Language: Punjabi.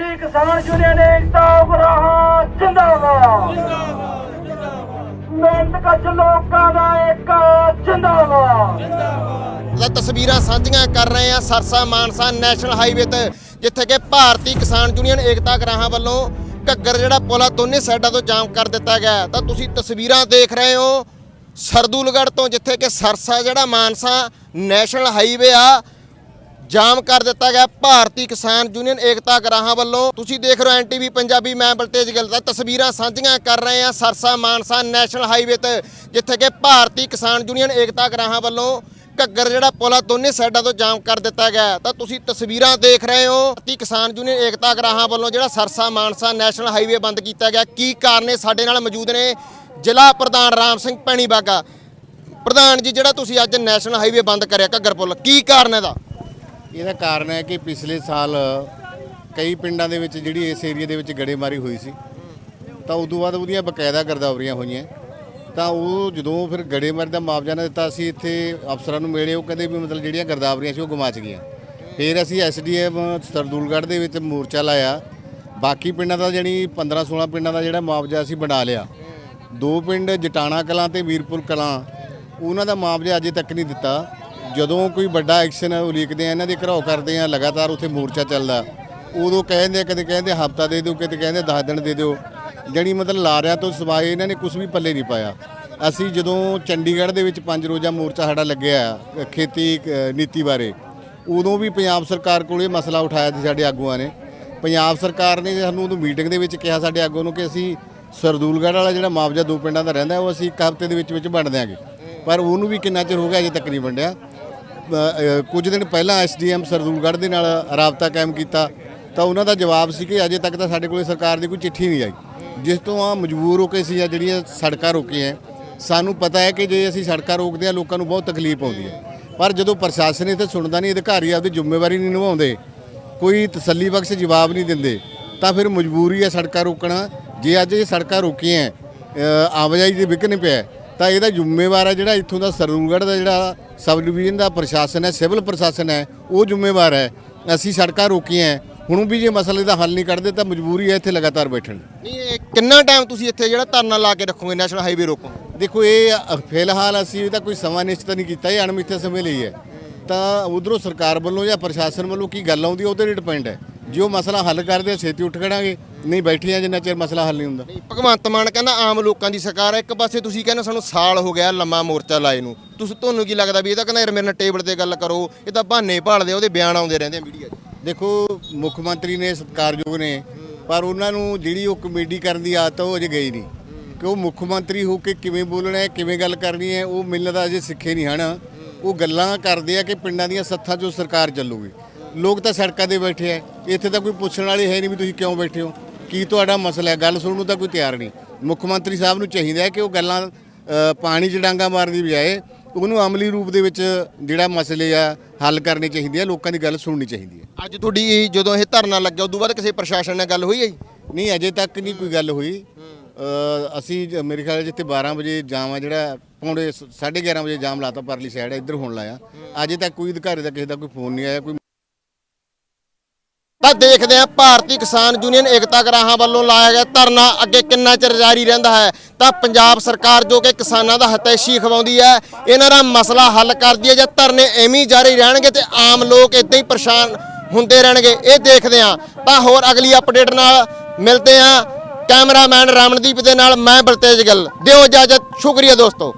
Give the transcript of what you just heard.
ਭਾਰਤੀ ਕਿਸਾਨ ਯੂਨੀਅਨ ਏਕਤਾ ਉਗਰਾਹਾਂ, ਜਿੰਦਾਬਾਦ। ਮਿਹਨਤ ਲੋਕਾਂ ਦਾ ਏਕਾ ਜਿੰਦਾਬਾਦ। ਦਾ ਤਸਵੀਰਾਂ ਸਾਂਝੀਆਂ ਕਰ ਰਹੇ ਆ ਸਰਸਾ ਮਾਨਸਾ ਨੈਸ਼ਨਲ ਹਾਈਵੇ ਤੇ, ਜਿੱਥੇ ਕਿ ਭਾਰਤੀ ਕਿਸਾਨ ਯੂਨੀਅਨ ਏਕਤਾ ਗਰਾਹਾਂ ਵੱਲੋਂ ਘੱਗਰ ਜਿਹੜਾ ਪੁਲ ਆ, ਦੋਨੇ ਸਾਈਡਾਂ ਤੋਂ ਜਾਮ ਕਰ ਦਿੱਤਾ ਗਿਆ ਤਾਂ ਤੁਸੀਂ ਤਸਵੀਰਾਂ ਦੇਖ ਰਹੇ ਹੋ ਸਰਦੂਲਗੜ੍ਹ ਤੋਂ, ਜਿੱਥੇ ਕਿ ਸਰਸਾ ਜਿਹੜਾ ਮਾਨਸਾ ਨੈਸ਼ਨਲ ਹਾਈਵੇ ਆ ਜਾਮ ਕਰ ਦਿੱਤਾ ਗਿਆ ਭਾਰਤੀ ਕਿਸਾਨ ਯੂਨੀਅਨ ਏਕਤਾ ਗਰਾਹਾਂ ਵੱਲੋਂ। ਤੁਸੀਂ ਦੇਖ ਰਹੇ ਹੋ ਐਨਟੀਵੀ ਪੰਜਾਬੀ, ਮੈਂ ਬਲਤੇਜ ਗਿੱਲ ਦਾ। ਤਸਵੀਰਾਂ ਸਾਂਝੀਆਂ ਕਰ ਰਹੇ ਹਾਂ ਸਰਸਾ ਮਾਨਸਾ ਨੈਸ਼ਨਲ ਹਾਈਵੇ ਤੇ, ਜਿੱਥੇ ਕਿ ਭਾਰਤੀ ਕਿਸਾਨ ਯੂਨੀਅਨ ਏਕਤਾ ਗਰਾਹਾਂ ਵੱਲੋਂ ਘੱਗਰ ਜਿਹੜਾ ਪੁਲ ਆ, ਦੋਨੇ ਸਾਈਡਾਂ ਤੋਂ ਜਾਮ ਕਰ ਦਿੱਤਾ ਗਿਆ ਤਾਂ ਤੁਸੀਂ ਤਸਵੀਰਾਂ ਦੇਖ ਰਹੇ ਹੋ, ਭਾਰਤੀ ਕਿਸਾਨ ਯੂਨੀਅਨ ਏਕਤਾ ਗਰਾਹਾਂ ਵੱਲੋਂ ਜਿਹੜਾ ਸਰਸਾ ਮਾਨਸਾ ਨੈਸ਼ਨਲ ਹਾਈਵੇ ਬੰਦ ਕੀਤਾ ਗਿਆ। ਕੀ ਕਾਰਨ ਨੇ ਸਾਡੇ ਨਾਲ ਮੌਜੂਦ ਨੇ? ਜ਼ਿਲ੍ਹਾ ਪ੍ਰਧਾਨ ਰਾਮ ਸਿੰਘ ਪੈਣੀ ਬਾਗਾ। ਪ੍ਰਧਾਨ ਜੀ, ਜਿਹੜਾ ਤੁਸੀਂ ਅੱਜ ਨੈਸ਼ਨਲ ਹਾਈਵੇ ਬੰਦ ਕਰਿਆ ਘੱਗਰ ਪੁਲ, ਕੀ ਕਾਰਨ ਇਹਦਾ? ਇਹਦਾ ਕਾਰਨ ਹੈ ਕਿ ਪਿਛਲੇ ਸਾਲ ਕਈ ਪਿੰਡਾਂ ਦੇ ਵਿੱਚ ਜਿਹੜੀ ਇਸ ਏਰੀਆ ਦੇ ਵਿੱਚ ਗੜੇਮਾਰੀ ਹੋਈ ਸੀ, ਤਾਂ ਉਦੋਂ ਬਾਅਦ ਉਹਦੀਆਂ ਬਕਾਇਦਾ ਗਰਦਾਵਰੀਆਂ ਹੋਈਆਂ। ਤਾਂ ਉਹ ਜਦੋਂ ਫਿਰ ਗੜੇਮਾਰੀ ਦਾ ਮੁਆਵਜ਼ਾ ਨਾ ਦਿੱਤਾ, ਅਸੀਂ ਇੱਥੇ ਅਫਸਰਾਂ ਨੂੰ ਮਿਲੇ, ਉਹ ਕਹਿੰਦੇ ਵੀ ਮਤਲਬ ਜਿਹੜੀਆਂ ਗਰਦਾਵਰੀਆਂ ਸੀ ਉਹ ਗੁਮਾਚ ਗਈਆਂ ਫਿਰ ਅਸੀਂ ਐਸਡੀਐਮ ਸਰਦੂਲਗੜ੍ਹ ਦੇ ਵਿੱਚ ਮੋਰਚਾ ਲਾਇਆ। ਬਾਕੀ ਪਿੰਡਾਂ ਦਾ ਜਾਣੀ 15 16 ਪਿੰਡਾਂ ਦਾ ਜਿਹੜਾ ਮੁਆਵਜ਼ਾ ਅਸੀਂ ਬਣਾ ਲਿਆ। ਦੋ ਪਿੰਡ ਜਟਾਣਾ ਕਲਾਂ ਤੇ ਵੀਰਪੁਰ ਕਲਾਂ, ਉਹਨਾਂ ਦਾ ਮੁਆਵਜ਼ਾ ਅਜੇ ਤੱਕ ਨਹੀਂ ਦਿੱਤਾ। ਜਦੋਂ ਕੋਈ ਵੱਡਾ ਐਕਸ਼ਨ ਉਲੀਕਦੇ ਆ ਇਹਨਾਂ ਦੇ ਘਰਾਓ ਕਰਦੇ ਆ ਲਗਾਤਾਰ ਉੱਥੇ ਮੋਰਚਾ ਚੱਲਦਾ। ਉਦੋਂ ਕਹਿੰਦੇ ਆ, ਕਦੇ ਕਹਿੰਦੇ ਹਫਤਾ ਦੇ ਦਿਓ ਕਦੇ ਕਹਿੰਦੇ 10 ਦਿਨ ਦੇ ਦਿਓ। ਜਣੀ ਮਤਲਬ ਲਾਰਿਆਂ ਤੋਂ ਸਿਵਾਏ ਇਹਨਾਂ ਨੇ ਕੁਝ ਵੀ ਪੱਲੇ ਨਹੀਂ ਪਾਇਆ। ਅਸੀਂ ਜਦੋਂ ਚੰਡੀਗੜ੍ਹ ਦੇ ਵਿੱਚ ਪੰਜ ਰੋਜ਼ਾ ਮੋਰਚਾ ਸਾਡਾ ਲੱਗਿਆ ਖੇਤੀ ਨੀਤੀ ਬਾਰੇ ਉਦੋਂ ਵੀ ਪੰਜਾਬ ਸਰਕਾਰ ਕੋਲ ਇਹ ਮਸਲਾ ਉਠਾਇਆ ਸੀ ਸਾਡੇ ਆਗੂਆਂ ਨੇ। ਪੰਜਾਬ ਸਰਕਾਰ ਨੇ ਸਾਨੂੰ ਉਦੋਂ ਮੀਟਿੰਗ ਦੇ ਵਿੱਚ ਕਿਹਾ ਸਾਡੇ ਆਗੂ ਨੂੰ ਕਿ ਅਸੀਂ ਸਰਦੂਲਗੜ੍ਹ ਵਾਲਾ ਜਿਹੜਾ ਮੁਆਵਜ਼ਾ ਦੋ ਪਿੰਡਾਂ ਦਾ ਰਹਿੰਦਾ ਉਹ ਅਸੀਂ ਇੱਕ ਹਫ਼ਤੇ ਦੇ ਵਿੱਚ ਵਿੱਚ ਵੰਡ ਦਿਆਂਗੇ। ਪਰ ਉਹਨੂੰ ਵੀ ਕਿੰਨਾ ਚਿਰ ਹੋ ਗਿਆ ਅਜੇ ਤੱਕ ਨਹੀਂ ਵੰਡਿਆ। ਕੁਝ ਦਿਨ ਪਹਿਲਾਂ ਐਸਡੀਐਮ ਸਰਦੂਲਗੜ੍ਹ ਦੇ ਨਾਲ ਰਾਬਤਾ ਕਾਇਮ ਕੀਤਾ ਤਾਂ ਉਹਨਾਂ ਦਾ ਜਵਾਬ ਸੀ ਕਿ ਅਜੇ ਤੱਕ ਤਾਂ ਸਾਡੇ ਕੋਲੇ ਸਰਕਾਰ ਦੀ ਕੋਈ ਚਿੱਠੀ ਨਹੀਂ ਆਈ। ਜਿਸ ਤੋਂ ਆ ਮਜਬੂਰ ਹੋ ਕੇ ਅਸੀਂ ਜਿਹੜੀਆਂ ਸੜਕਾਂ ਰੋਕੀਆਂ ਸਾਨੂੰ ਪਤਾ ਹੈ ਕਿ ਜੇ ਅਸੀਂ ਸੜਕਾਂ ਰੋਕਦੇ ਆ ਲੋਕਾਂ ਨੂੰ ਬਹੁਤ ਤਕਲੀਫ ਆਉਂਦੀ ਹੈ ਪਰ ਜਦੋਂ ਪ੍ਰਸ਼ਾਸਨ ਇੱਥੇ ਸੁਣਦਾ ਨਹੀਂ ਅਧਿਕਾਰੀ ਆਪਦੀ ਜ਼ਿੰਮੇਵਾਰੀ ਨਹੀਂ ਨਿਭਾਉਂਦੇ ਕੋਈ ਤਸੱਲੀ ਬਖਸ਼ ਜਵਾਬ ਨਹੀਂ ਦਿੰਦੇ ਤਾਂ ਫਿਰ ਮਜਬੂਰੀ ਹੈ ਸੜਕਾਂ ਰੋਕਣਾ। ਜੇ ਅੱਜ ਇਹ ਸੜਕਾਂ ਰੋਕੀਆਂ ਅ, ਆਵਾਜਾਈ ਦੇ ਵਿਘਨ ਪਿਆ ਤਾਂ ਇਹਦਾ ਜ਼ਿੰਮੇਵਾਰ ਹੈ ਜਿਹੜਾ ਇੱਥੋਂ ਦਾ ਸਰੂਗੜ੍ਹ ਦਾ ਜਿਹੜਾ ਸਬ ਡਿਵੀਜ਼ਨ ਦਾ ਪ੍ਰਸ਼ਾਸਨ ਹੈ ਸਿਵਲ ਪ੍ਰਸ਼ਾਸਨ ਹੈ ਉਹ ਜ਼ਿੰਮੇਵਾਰ ਹੈ। ਅਸੀਂ ਸੜਕਾਂ ਰੋਕੀਆਂ ਹੁਣ ਵੀ ਜੇ ਮਸਲੇ ਦਾ ਹੱਲ ਨਹੀਂ ਕੱਢਦੇ ਤਾਂ ਮਜਬੂਰੀ ਹੈ ਇੱਥੇ ਲਗਾਤਾਰ ਬੈਠਣ ਨਹੀਂ ਕਿੰਨਾ ਟਾਈਮ ਤੁਸੀਂ ਇੱਥੇ ਜਿਹੜਾ ਧਰਨਾ ਲਾ ਕੇ ਰੱਖੋਗੇ ਨੈਸ਼ਨਲ ਹਾਈਵੇ ਰੋਕੋਗੇ ਦੇਖੋ ਇਹ ਫਿਲਹਾਲ ਅਸੀਂ ਇਹਦਾ ਕੋਈ ਸਮਾਂ ਨਿਸ਼ਚਿਤ ਨਹੀਂ ਕੀਤਾ ਇਹ ਅਣਮਿੱਥੇ ਸਮੇਂ ਲਈ ਹੈ। ਤਾਂ ਉਧਰੋਂ ਸਰਕਾਰ ਵੱਲੋਂ ਜਾਂ ਪ੍ਰਸ਼ਾਸਨ ਵੱਲੋਂ ਕੀ ਗੱਲ ਆਉਂਦੀ ਉਹਦੇ ਤੇ ਡਿਪੈਂਡ ਹੈ। ਜੇ ਉਹ ਮਸਲਾ ਹੱਲ ਕਰਦੇ ਛੇਤੀ ਉੱਠ ਖੜਾਂਗੇ। ਨਹੀਂ ਬੈਠੀਆਂ ਜਿੰਨਾ ਚਿਰ ਮਸਲਾ ਹੱਲ ਨਹੀਂ ਹੁੰਦਾ। ਨਹੀਂ ਭਗਵੰਤ ਮਾਨ ਕਹਿੰਦਾ ਆਮ ਲੋਕਾਂ ਦੀ ਸਰਕਾਰ ਹੈ ਇੱਕ ਪਾਸੇ ਤੁਸੀਂ ਕਹਿੰਦੇ ਸਾਨੂੰ ਸਾਲ ਹੋ ਗਿਆ ਲੰਮਾ ਮੋਰਚਾ ਲਾਏ ਨੂੰ। ਤੁਸੀਂ ਤੁਹਾਨੂੰ ਕੀ ਲੱਗਦਾ ਵੀ ਇਹ ਤਾਂ ਕਹਿੰਦਾ ਯਾਰ ਮੇਰੇ ਨਾਲ ਟੇਬਲ ਤੇ ਗੱਲ ਕਰੋ ਇਹ ਤਾਂ ਬਹਾਨੇ ਭਾਲਦੇ ਉਹਦੇ ਬਿਆਨ ਆਉਂਦੇ ਰਹਿੰਦੇ ਆ ਮੀਡੀਆ 'ਚ। ਦੇਖੋ ਮੁੱਖ ਮੰਤਰੀ ਨੇ ਸਤਿਕਾਰਯੋਗ ਨੇ ਪਰ ਉਹਨਾਂ ਨੂੰ ਜਿਹੜੀ ਉਹ ਕਮੇਡੀ ਕਰਨ ਦੀ ਆਦਤ ਉਹ ਅਜੇ ਗਈ ਨਹੀਂ। ਕਿ ਉਹ ਮੁੱਖ ਮੰਤਰੀ ਹੋ ਕੇ ਕਿਵੇਂ ਬੋਲਣਾ ਹੈ ਕਿਵੇਂ ਗੱਲ ਕਰਨੀ ਹੈ ਉਹ ਮਿਲਣ ਦਾ ਅਜੇ ਸਿੱਖੇ ਨਹੀਂ ਹਨ। ਉਹ ਗੱਲਾਂ ਕਰਦੇ ਆ ਕਿ ਪਿੰਡਾਂ ਦੀਆਂ ਸੱਥਾਂ 'ਚੋਂ ਸਰਕਾਰ ਚੱਲੂਗੀ। ਲੋਕ ਤਾਂ ਸੜਕਾਂ ਤੇ ਬੈਠੇ ਆ ਇੱਥੇ ਤਾਂ ਕੋਈ ਪੁੱਛਣ ਵਾਲੇ ਹੈ ਨਹੀਂ ਵੀ ਤੁਸੀਂ ਕਿਉਂ ਬੈਠੇ ਹੋ। ਕੀ ਤੁਹਾਡਾ ਮਸਲਾ ਹੈ? ਗੱਲ ਸੁਣਨ ਨੂੰ ਤਾਂ ਕੋਈ ਤਿਆਰ ਨਹੀਂ। ਮੁੱਖ ਮੰਤਰੀ ਸਾਹਿਬ ਨੂੰ ਚਾਹੀਦਾ ਹੈ ਕਿ ਉਹ ਗੱਲਾਂ ਪਾਣੀ 'ਚ ਡਾਂਗਾ ਮਾਰਨ ਦੀ ਬਜਾਏ ਉਹਨੂੰ ਅਮਲੀ ਰੂਪ ਦੇ ਵਿੱਚ ਜਿਹੜਾ ਮਸਲੇ ਆ ਹੱਲ ਕਰਨੇ ਚਾਹੀਦੇ ਆ ਲੋਕਾਂ ਦੀ ਗੱਲ ਸੁਣਨੀ ਚਾਹੀਦੀ ਹੈ। ਅੱਜ ਤੁਹਾਡੀ ਇਹ ਜਦੋਂ ਇਹ ਧਰਨਾ ਲੱਗਿਆ ਉਦੋਂ ਬਾਅਦ ਕਿਸੇ ਪ੍ਰਸ਼ਾਸਨ ਨਾਲ ਗੱਲ ਹੋਈ ਹੈ ਜੀ? ਨਹੀਂ ਅਜੇ ਤੱਕ ਨਹੀਂ ਕੋਈ ਗੱਲ ਹੋਈ। ਅ, ਅਸੀਂ ਜ- ਮੇਰੇ ਖਿਆਲ ਜਿੱਥੇ 12 ਵਜੇ ਜਾਮ ਆ ਜਿਹੜਾ ਪੌਣੇ 11:30 ਵਜੇ ਜਾਮ ਲਾਤਾ ਪਰਲੀ ਸਾਈਡ ਇੱਧਰ ਹੋਣ ਲਾਇਆ। ਅਜੇ ਤੱਕ ਕੋਈ ਅਧਿਕਾਰੀ ਦਾ ਕਿਸੇ ਦਾ ਕੋਈ ਫੋਨ ਨਹੀਂ ਆਇਆ ਕੋਈ ਤਾਂ ਦੇਖਦੇ ਹਾਂ ਭਾਰਤੀ ਕਿਸਾਨ ਯੂਨੀਅਨ ਏਕਤਾ ਗਰਾਹਾਂ ਵੱਲੋਂ ਲਾਇਆ ਗਿਆ ਧਰਨਾ ਅੱਗੇ ਕਿੰਨਾ ਚਿਰ ਜਾਰੀ ਰਹਿੰਦਾ ਹੈ। ਤਾਂ ਪੰਜਾਬ ਸਰਕਾਰ ਜੋ ਕਿ ਕਿਸਾਨਾਂ ਦਾ ਹਤੈਸ਼ੀ ਖਵਾਉਂਦੀ ਹੈ, ਇਹਨਾਂ ਦਾ ਮਸਲਾ ਹੱਲ ਕਰਦੀ ਹੈ ਜਾਂ ਧਰਨੇ ਐਵੇਂ ਜਾਰੀ ਰਹਿਣਗੇ ਤੇ ਆਮ ਲੋਕ ਇਦਾਂ ਹੀ ਪਰੇਸ਼ਾਨ ਹੁੰਦੇ ਰਹਿਣਗੇ, ਇਹ ਦੇਖਦੇ ਹਾਂ। ਤਾਂ ਹੋਰ ਅਗਲੀ ਅਪਡੇਟ ਨਾਲ ਮਿਲਦੇ ਹਾਂ। ਕੈਮਰਾਮੈਨ ਰਮਨਦੀਪ ਦੇ ਨਾਲ ਮੈਂ ਬਲਤੇਜ ਗੱਲ। ਦਿਓ ਇਜਾਜ਼ਤ, ਸ਼ੁਕਰੀਆ ਦੋਸਤੋ।